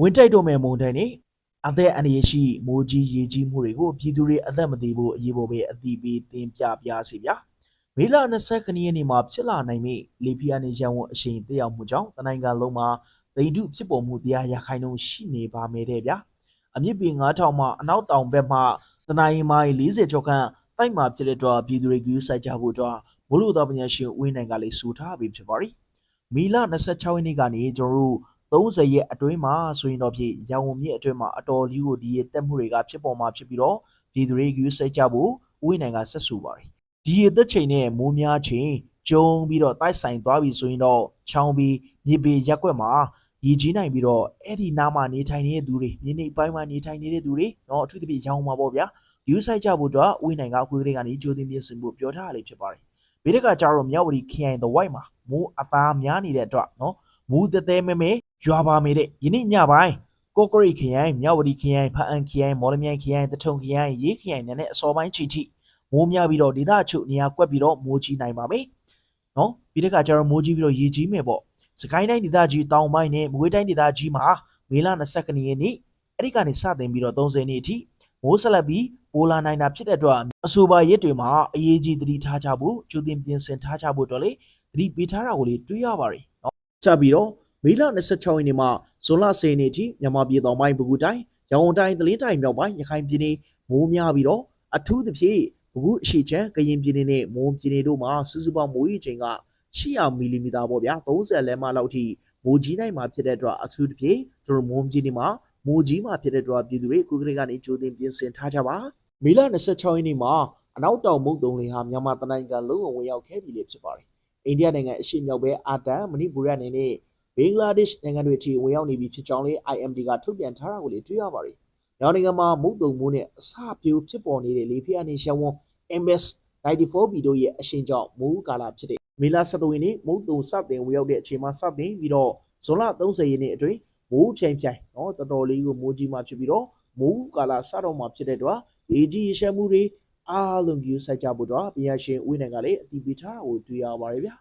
ဝင်တိုက်တော့မဲ့မုန်တိုင်းနဲ့အသက်အန္တရာယ်ရှိမိုးကြီးရေကြီးမှုတွေကိုပြည်သူတွေအသက်မသေးဖို့အရေးပေါ်ပဲအသိပေးတင်ပြပြစီဗျာမေလ20ခဏရက်နေ့မှာဖြစ်လာနိုင်မယ့်လေပြင်းအနေရန်ဝန်အရှိန်တက်ရောက်မှုကြောင့်တနိုင်ငံလုံးမှာဒိန်တုဖြစ်ပေါ်မှုတရားရခိုင်နှုန်းရှိနေပါမယ်တဲ့ဗျာအမြင့်ပေ9000မှာအနောက်တောင်ဘက်မှာတနင်္လာရီ40ကျော်ခန့်တိုက်မှာဖြစ်တဲ့အတွက်ပြည်သူတွေကူးဆိုင်ကြဖို့အတွက်ဘလို့တော်ပညာရှင်ဦးဝင်းနိုင်ကလည်းစူထားပြီးဖြစ်ပါတယ်မီလ26ရက်နေ့ကနေကျွန်တော်တို့ 30ရက်အတွင်းမှာဆိုရင်တော့ဖြစ်ရောင်ဝမြင့်အတွင်းမှာအတော်လေးကိုဒီရတက်မှုတွေကဖြစ်ပေါ်မှာဖြစ်ပြီးတော့ပြည်သူတွေယူဆကြဖို့ဦးဝိနိုင်ကဆက်ဆိုပါတယ်ဒီရတက်ချိန်နဲ့မိုးများချိန်ကျုံပြီးတော့တိုက်ဆိုင်သွားပြီဆိုရင်တော့ချောင်းပြီးမြေပေရက်ွက်မှာရည်ကြီးနိုင်ပြီးတော့အဲ့ဒီနားမှာနေထိုင်နေတဲ့သူတွေမြေနေပိုင်းမှာနေထိုင်နေတဲ့သူတွေเนาะအထူးသဖြင့်ရောင်မှာပေါ့ဗျာယူဆိုင်ကြဖို့တော့ဦးဝိနိုင်ကအခုကလေးကနေကြိုတင်ပြင်ဆင်ဖို့ပြောထားရလေဖြစ်ပါတယ်ဘေးတကကြတော့မြောက်ဝတီခရိုင်တဝိုက်မှာမိုးအသားများနေတဲ့အတွက်เนาะ မူတသေးမဲမဲ ရွာပါမေတဲ့ယနေ့ညပိုင်းကော့ကရိတ်ခရိုင်မြဝတီခရိုင်ဖအံခရိုင်မော်လမြိုင်ခရိုင်တထုံခရိုင်ရေးခရိုင်နဲ့အစောပိုင်းချီထိမိုးများပြီးတော့ဒေသအချို့နေရာကွက်ပြီးတော့မိုးကြီးနိုင်ပါမယ်နော်ပြီးတဲ့အခါကျတော့မိုးကြီးပြီးတော့ရေကြီးမယ်ပေါ့စကိုင်းတိုင်းဒေသကြီးတောင်ပိုင်းနဲ့မကွေးတိုင်းဒေသကြီးမှာမေလ22ရက်နေ့အဲ့ဒီကနေစတင်ပြီးတော့30ရက်နေ့အထိမိုးဆက်လက်ပြီးပိုလာနိုင်တာဖြစ်တဲ့အတွက်အဆိုပါရက်တွေမှာအရေးကြီးသတိထားကြဖို့ကြိုတင်ပြင်ဆင်ထားကြဖို့တော့လေသတိပေးထားတာကိုလေတွေးရပါတယ်နော်ကြပြီးတော့ မေလ26ရက်နေ့မှဇွန်လ10ရက်နေ့ထိမြန်မာပြည်တော်ပိုင်းပဲခူးတိုင်းရန်ကုန်တိုင်းသလင်းတိုင်းမြောက်ပိုင်းရခိုင်ပြည်နယ်မိုးများပြီးတော့အထူးသဖြင့်ပဲခူးအရှိချမ်းကရင်ပြည်နယ်နဲ့မွန်ပြည်နယ်တို့မှာစုစုပေါင်းမိုးရေချိန်က800မီလီမီတာပေါ့ဗျာ30လက်မလောက်ထိမိုးကြီးနိုင်မှာဖြစ်တဲ့အတွက်အထူးသဖြင့်တို့မွန်ပြည်နယ်မှာမိုးကြီးမှာဖြစ်တဲ့အတွက်ပြည်သူတွေကုကလေးကနေကြိုတင်ပြင်ဆင်ထားကြပါမေလ26ရက်နေ့မှာအနောက်တောင်မုတ်တုံလေဟာမြန်မာတနိုင်ငံလုံးကိုဝင်ရောက်ခဲ့ပြီလေဖြစ်ပါတယ်အိန္ဒိယနိုင်ငံအရှေ့မြောက်ဘက်အာတန်မဏိပူရအနေနဲ့ ဘင်္ဂလားဒေ့ရှ်နိုင်ငံတွေထိဝင်ရောက်နေပြီဖြစ်ကြောင်းလည်း IMD ကထုတ်ပြန်ထားတာကိုလည်းတွေ့ရပါတယ်။မြန်မာနိုင်ငံမှာမုတ်တုံမိုးနဲ့အစပြိုးဖြစ်ပေါ်နေတဲ့လေဖိအားနေရှဝန်း MS 94B တို့ရဲ့အရှင်ကြောင့်မိုးကာလဖြစ်တဲ့မေလ17ရက်နေ့မုတ်တုံစတင်ဝင်ရောက်တဲ့အချိန်မှာစတင်ပြီးတော့ဇွန်လ30ရက်နေ့အတွင်းမိုးဖြိုင်ဖြိုင်နော်တော်တော်လေးကိုမိုးကြီးမှဖြစ်ပြီးတော့မိုးကာလစတော့မှဖြစ်တဲ့တော့အေဂျီရရှမ်းမှုတွေအားလုံးကိုစိုက်ကြဖို့တော့ပညာရှင်ဦးနိုင်ငံလေးအတည်ပြုထားတာကိုတွေ့ရပါတယ်ဗျာ